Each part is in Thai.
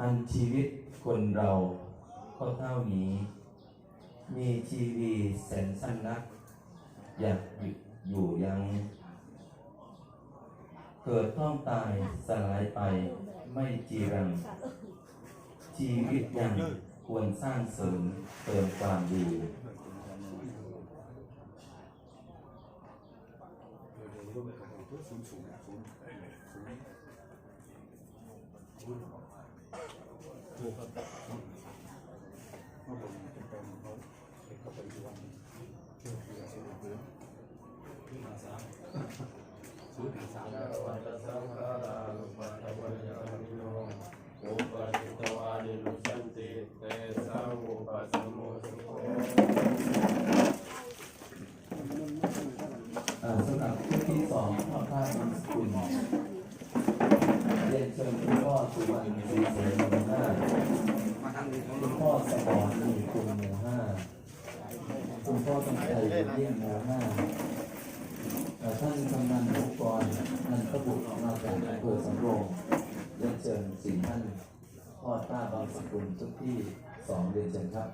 อันชีวิตคนเราก็เท่านี้ มีชีวีแสนสั้นนัก อยากอยู่ยัง เกิดต้องตายสลายไปไม่จีรัง ชีวิตยังควรสร้างเสริมเติมความดี อ่าสำหรับชุดที่สองพ่อพระนามสกุลเรียนเชิญคุณพ่อสุวรรณศรีเสนหมู่ห้าคุณพ่อสมรมีคุณหมู่ห้าคุณพ่อต้องใจเยี่ยมหมู่ห้าเอ่อท่านกำนันผู้กรนันทบุตรมาจาก อสำโรงเรียนเชิญสี่ท่านพ่อต้าบางสกุลทุกที่สองเรียนเชิญครับ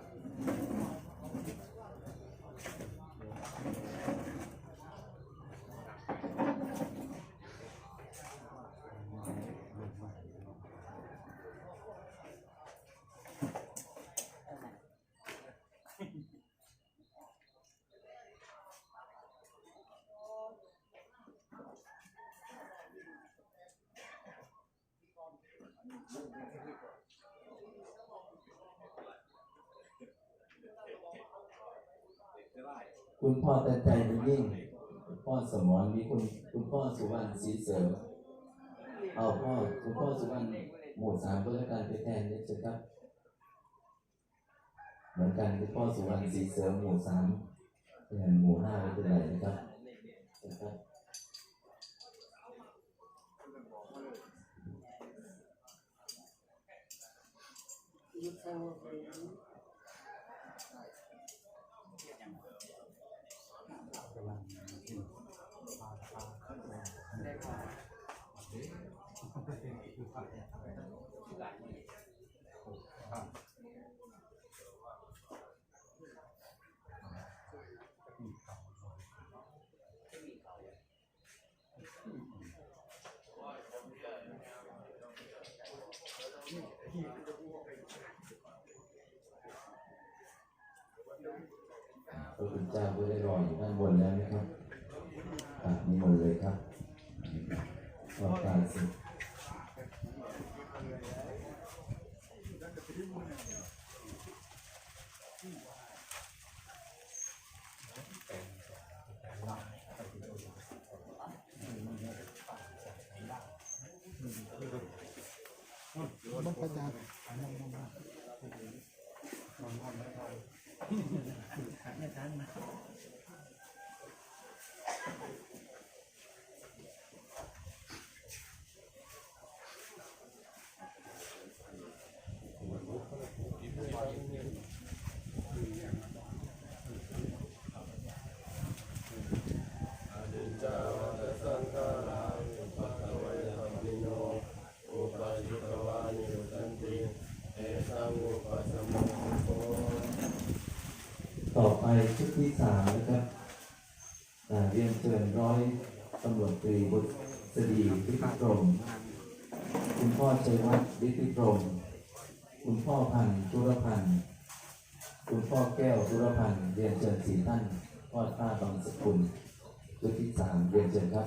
คุณพ่อแต่ใจนยิ่งคุณพ่อสมรมีคุณคุณพ่อสุวรรณศรีเสริมเอาพ่อคุณพ่อสุวรรณหมู่สามก็แล้วกันไปแทนเนี่ยเชิญครับ เหมือนกันคุณพ่อสุวรรณศรีเสริมหมู่สามเป็นหมู่ห้าไม่เป็นไรนะครับเชิญครับ พระคุณเจ้าก็ได้รออยู่ด้านบนแล้วนะครับอะนิมนต์เลยครับขอบการสิ ไม่ทันนะ ชุดที่สามนะครับเรียนเชิญร้อยตำรวจตรีบุตรสดีวิพิตรม คุณพ่อชัยวัฒน์วิทิตรม คุณพ่อพันธุ์ธุรพันธ์ คุณพ่อแก้วธุรพันธ์ เรียนเชิญสี่ท่านพ่อต้าบางสกุลชุดที่สามเรียนเชิญครับ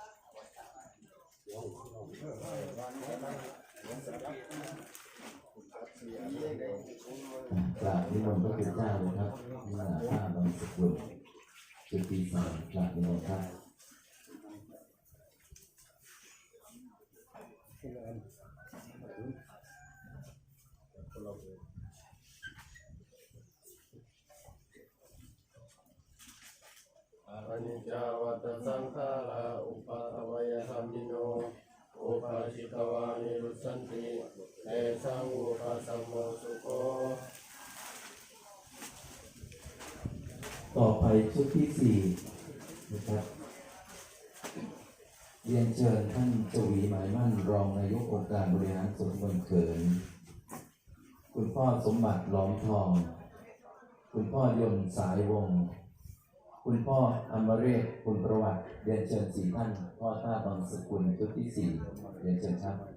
กราบนิมนต์พระคุณเจ้าเลยครับหน้าผ้าบางสกุลจุดที่สามกราบนิมนต์ครับอนิจจาวัตสังขาราอุปาทวยธรรมิโน อุปาชิตวานิรุสันติเอสังอุปาสัมโมสุโคต่อไปชุดที่สี่นะครับเรียนเชิญท่านจวีหมายมั่นรองนายกองค์การบริหารส่วนตำบลเขิน คุณพ่อสมบัติหล้อมทอง คุณพ่อยนต์สายวงศ์ คุณพ่ออมเรศคุณประวัติเรียนเชิญสี่ท่านพ่อท่าบางสกุลชุดที่สี่เรียนเชิญครับ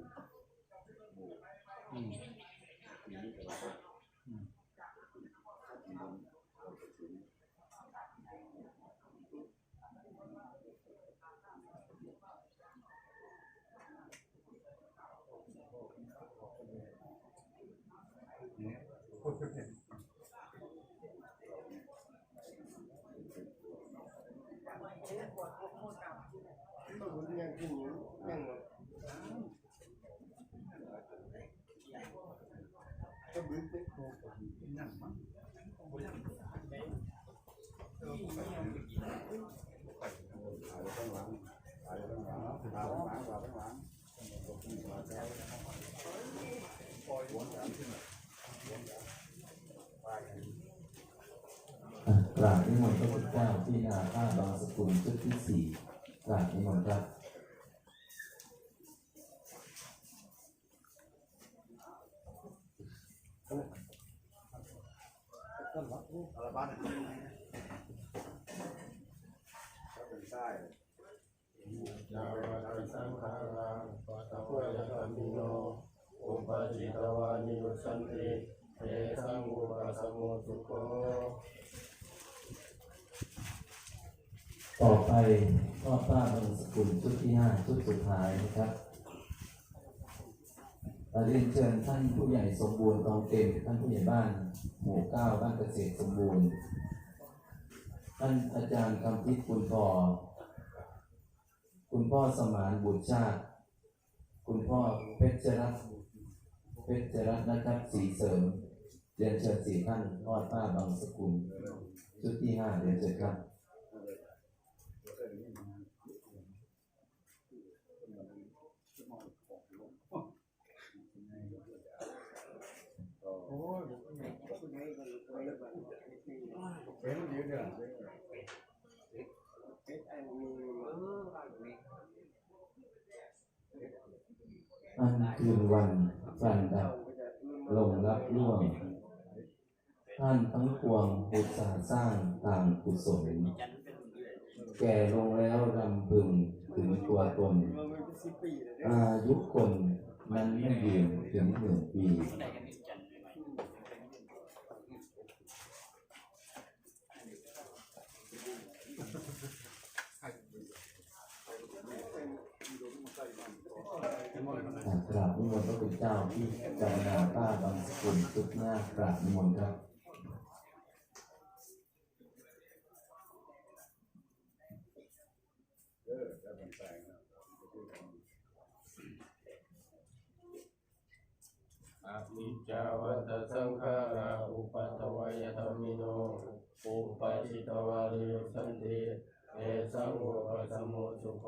กราบนิมนต์พระพุทธเจ้าที่นาผ้าบางสกุลชุดที่สี่กราบนิมนต์ครับ ยาวัตสังขาราอุปาทวยธรรมิโนอุปาชิตวานิรุสันติเอสังอุปาสัมโมสุโคต่อไปพ่อป้าบางสกุลชุดที่ห้าชุดสุดท้ายนะครับ เราเรียนเชิญท่านผู้ใหญ่สมบูรณ์กองเต็มท่านผู้ใหญ่บ้าน หมู่เก้าบ้านเกษตรสมบูรณ์ ท่านอาจารย์คำพิษคุณพ่อ คุณพ่อสมานบุตรชาติ คุณพ่อเพชรรัตน์เพชรรัตน์นะครับสีเสริม เรียนเชิญสี่ท่านพ่อป้าบางสกุลชุดที่ห้าเรียนเชิญครับ อันคืนวันฟันดับลงรับล่วง ท่านทั้งปวงอุตสาห์สร้างตามกุศลแก่ลงแล้วรำพึงถึงตัวตน อายุคนนั้นไม่ยืนถึงหนึ่งปี กราบนิมนต์พระคุณเจ้าที่จารณาป้าบางสกุลทุกหน้ากราบนิมนต์ครับอนิจจาวัตสังขาราอุปาทวยธรรมิโนอุปาชิตวานิรุสันติเอสังอุปาสัมโมสุโค